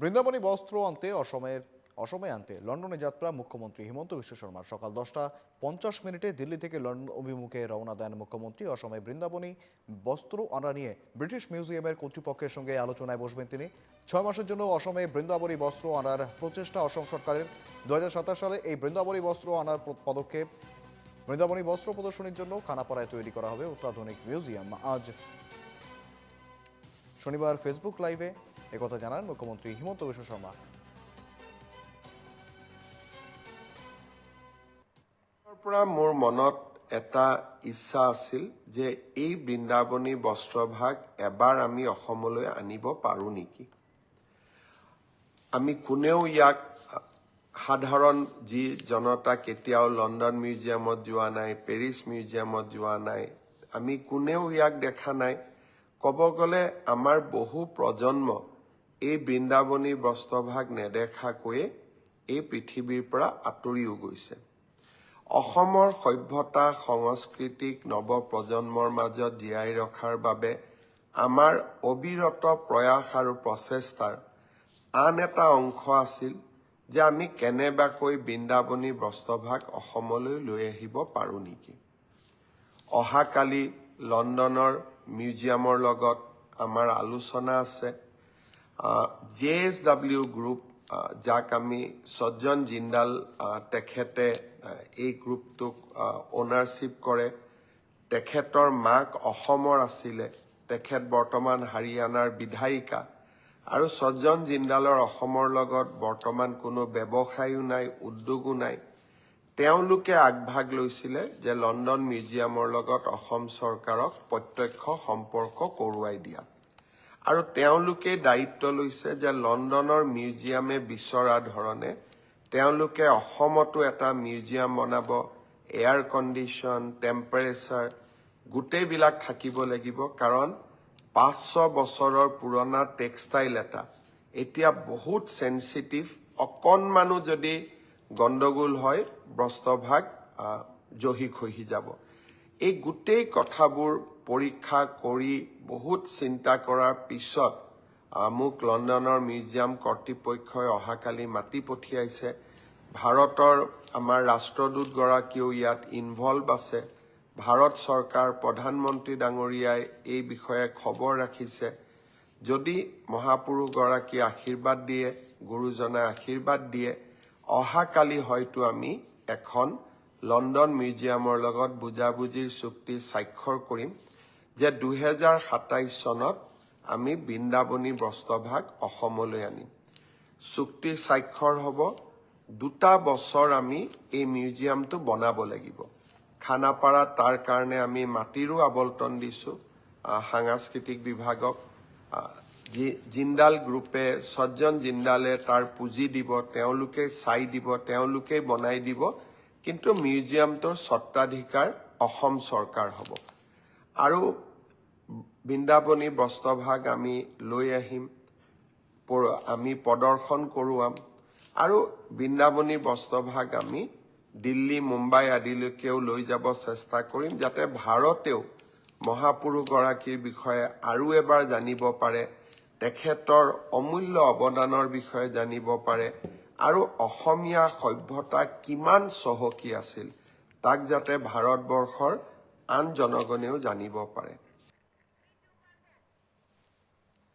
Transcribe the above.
বৃন্দাবনী বস্ত্র আনতে অসমের অসমে আনতে লন্ডনে যাত্রা মুখ্যমন্ত্রী হিমন্ত বিশ্ব শর্মার। সকাল দশটা পঞ্চাশ মিনিটে দিল্লি থেকে লন্ডন অভিমুখে রওনা দেন মুখ্যমন্ত্রী। অসমে বৃন্দাবনী বস্ত্র আনা নিয়ে ব্রিটিশ মিউজিয়ামের কর্তৃপক্ষের সঙ্গে আলোচনায় বসবেন তিনি। ছয় মাসের জন্য অসমে বৃন্দাবনী বস্ত্র আনার প্রচেষ্টা অসম সরকারের। দু হাজার সাতাশ সালে এই বৃন্দাবনী বস্ত্র আনার পদক্ষেপ বৃন্দাবনী বস্ত্র প্রদর্শনীর জন্য খানাপাড়ায় তৈরি করা হবে অত্যাধুনিক মিউজিয়াম। আজ শনিবার ফেসবুক লাইভে একথা জানান মুখ্যমন্ত্রী হিমন্ত বিশ্ব শর্মা। পৰা মোৰ মনত এটা ইচ্ছা আছিল যে এই বৃন্দাবনী বস্ত্ৰভাগ এবাৰ আমি অসমলৈ আনিব পাৰোঁ নেকি? আমি কোনেও ইয়াক সাধাৰণ যি জনতা কেতিয়াও লণ্ডন মিউজিয়ামত যোৱা নাই, পেৰিছ মিউজিয়ামত যোৱা নাই, আমি কোনেও ইয়াক দেখা নাই। ক'ব গ'লে আমাৰ বহু প্ৰজন্ম এই বৃন্দাবনী বস্ত্ৰভাগ নেদেখাকৈয়ে এই পৃথিৱীৰ পৰা আঁতৰিও গৈছে। অসমৰ সভ্যতা সংস্কৃতিক নৱপ্ৰজন্মৰ মাজত জীয়াই ৰখাৰ বাবে আমাৰ অবিৰত প্ৰয়াস আৰু প্ৰচেষ্টাৰ আন এটা অংশ আছিল যে আমি কেনেবাকৈ বৃন্দাবনী বস্ত্ৰভাগ অসমলৈ লৈ আহিব পাৰোঁ নেকি। অহাকালি লণ্ডনৰ মিউজিয়ামৰ লগত আমাৰ আলোচনা আছে। জে এছ ডাব্লিউ গ্ৰুপ যাক আমি সজ্জন জিন্দাল তেখেতে এই গ্ৰুপটোক অ'নাৰশ্বিপ কৰে। তেখেতৰ মাক অসমৰ আছিলে। তেখেত বৰ্তমান হাৰিয়ানাৰ বিধায়িকা। আৰু সজ্জন জিন্দালৰ অসমৰ লগত বৰ্তমান কোনো ব্যৱসায়ো নাই উদ্যোগো নাই। তেওঁলোকে আগভাগ লৈছিলে যে লণ্ডন মিউজিয়ামৰ লগত অসম চৰকাৰক প্ৰত্যক্ষ সম্পৰ্ক কৰোৱাই দিয়া। আৰু তেওঁলোকে দায়িত্ব লৈছে যে লণ্ডনৰ মিউজিয়ামে বিচৰা ধৰণে তেওঁলোকে অসমতো এটা মিউজিয়াম বনাব এয়াৰ কণ্ডিশ্যন টেম্পাৰেচাৰ গোটেইবিলাক থাকিব লাগিব। কাৰণ পাঁচশ বছৰৰ পুৰণা টেক্সটাইল এটা এতিয়া বহুত চেঞ্চিটিভ অকণমানো যদি গণ্ডগোল হয় আহ, জহি খহি যাব। এই গোটেই কথাবোৰ পৰীক্ষা কৰি বহুত চিন্তা কৰাৰ পিছত মোক লণ্ডনৰ মিউজিয়াম কৰ্তৃপক্ষই অহাকালি মাতি পঠিয়াইছে। ভাৰতৰ আমাৰ ৰাষ্ট্ৰদূতগৰাকীও ইয়াত ইনভলভ আছে। ভাৰত চৰকাৰ প্ৰধানমন্ত্ৰী ডাঙৰীয়াই এই বিষয়ে খবৰ ৰাখিছে। যদি মহাপুৰুষগৰাকী আশীৰ্বাদ দিয়ে গুৰুজনাই আশীৰ্বাদ দিয়ে অহাকালি হয়তো আমি এখন লণ্ডন মিউজিয়ামৰ লগত বুজাবুজিৰ চুক্তি স্বাক্ষৰ কৰিম, যে দুহেজাৰ সাতাইছ চনত আমি বৃন্দাবনী বস্ত্ৰভাগ অসমলৈ আনিম। চুক্তি স্বাক্ষৰ হ'ব, দুটা বছৰ আমি এই মিউজিয়ামটো বনাব লাগিব। খানাপাৰাত তাৰ কাৰণে আমি মাটিৰো আবলটন দিছোঁ সাংস্কৃতিক বিভাগক জিন্দাল গ্ৰুপে সজ্জন জিন্দালে তাৰ পুঁজি দিব তেওঁলোকে চাই দিব তেওঁলোকেই বনাই দিব কিন্তু মিউজিয়ামটোৰ স্বত্বাধিকাৰ অসম চৰকাৰ হ'ব। আৰু বৃন্দাবনী বস্ত্ৰভাগ আমি লৈ আহিম আমি প্ৰদৰ্শন কৰোৱাম আৰু বৃন্দাবনী বস্ত্ৰভাগ আমি দিল্লী মুম্বাই আদিলৈকেও লৈ যাব চেষ্টা কৰিম যাতে ভাৰতেও মহাপুৰুষগৰাকীৰ বিষয়ে আৰু এবাৰ জানিব পাৰে তেখেতৰ অমূল্য অৱদানৰ বিষয়ে জানিব পাৰে আৰু অসমীয়া সভ্যতা কিমান চহকী আছিল তাক যাতে ভাৰতবৰ্ষৰ আন জনগণেও জানিব পাৰে।